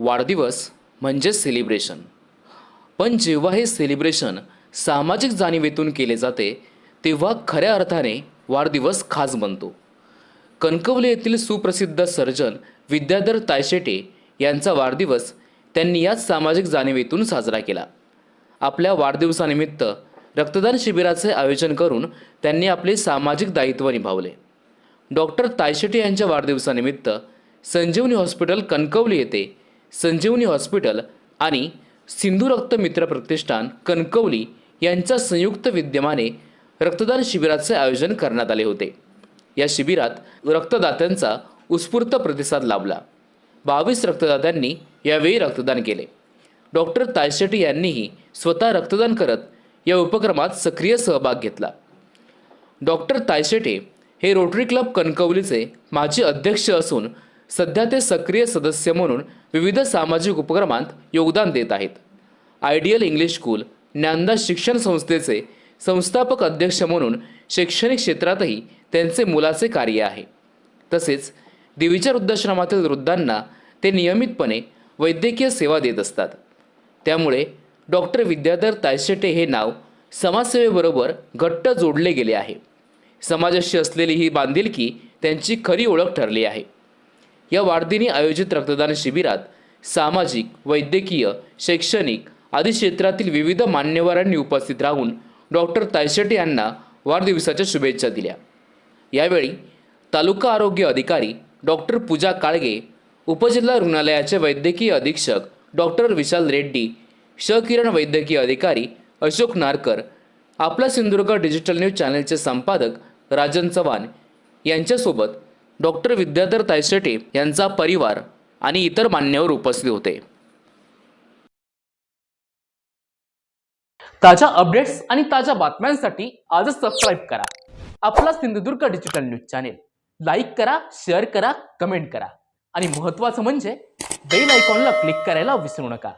वाढदिवस म्हणजे सेलिब्रेशन पण जेव्हा हे सेलिब्रेशन सामाजिक जाणीवेतून केले जाते तेव्हा खऱ्या अर्थाने वाढदिवस खास बनतो. कणकवली येथील सुप्रसिद्ध सर्जन विद्याधर तायशेटे यांचा वाढदिवस त्यांनी याच सामाजिक जाणीवेतून साजरा केला. आपल्या वाढदिवसानिमित्त रक्तदान शिबिराचे आयोजन करून त्यांनी आपले सामाजिक दायित्व निभावले. डॉक्टर तायशेटे यांच्या वाढदिवसानिमित्त संजीवनी हॉस्पिटल कणकवली येथे संजीवनी हॉस्पिटल आणि सिंधू रक्त मित्र प्रतिष्ठान कणकवली यांच्या संयुक्त विद्यमाने रक्तदान शिबिराचे आयोजन करण्यात आले होते. या शिबिरात रक्तदात्यांचा उत्स्फूर्त प्रतिसाद लाभला. बावीस रक्तदात्यांनी यावेळी रक्तदान केले. डॉक्टर तायशेटी यांनीही स्वतः रक्तदान करत या उपक्रमात सक्रिय सहभाग घेतला. डॉक्टर तायशेटे हे रोटरी क्लब कणकवलीचे माजी अध्यक्ष असून सध्या ते सक्रिय सदस्य म्हणून विविध सामाजिक उपक्रमांत योगदान देत आहेत. आयडियल इंग्लिश स्कूल ज्ञानदा शिक्षण संस्थेचे संस्थापक अध्यक्ष म्हणून शैक्षणिक क्षेत्रातही त्यांचे मुलाचे कार्य आहे. तसेच देवीच्या वृद्धाश्रमातील वृद्धांना ते नियमितपणे वैद्यकीय सेवा देत असतात. त्यामुळे डॉक्टर विद्याधर तायशेटे हे नाव समाजसेवेबरोबर घट्ट जोडले गेले आहे. समाजाशी असलेली ही बांधिलकी त्यांची खरी ओळख ठरली आहे. या वाढदिनी आयोजित रक्तदान शिबिरात सामाजिक वैद्यकीय शैक्षणिक आदी क्षेत्रातील विविध मान्यवरांनी उपस्थित राहून डॉक्टर तायशेटे यांना वाढदिवसाच्या शुभेच्छा दिल्या. यावेळी तालुका आरोग्य अधिकारी डॉक्टर पूजा काळगे उपजिल्हा रुग्णालयाचे वैद्यकीय अधीक्षक डॉक्टर विशाल रेड्डी श वैद्यकीय अधिकारी अशोक नारकर आपला सिंधुदुर्ग डिजिटल न्यूज चॅनलचे संपादक राजन चव्हाण यांच्यासोबत डॉक्टर विद्याधर तायशेटे यांचा परिवार आणि इतर मान्यवर उपस्थित होते. ताज्या अपडेट्स आणि ताज्या बातम्यांसाठी आजच सबस्क्राईब करा. आपला Sindhudurg digital news channel like करा शेअर करा कमेंट करा. आणि महत्त्वाचं म्हणजे बेल आयकॉनला क्लिक करायला विसरू नका.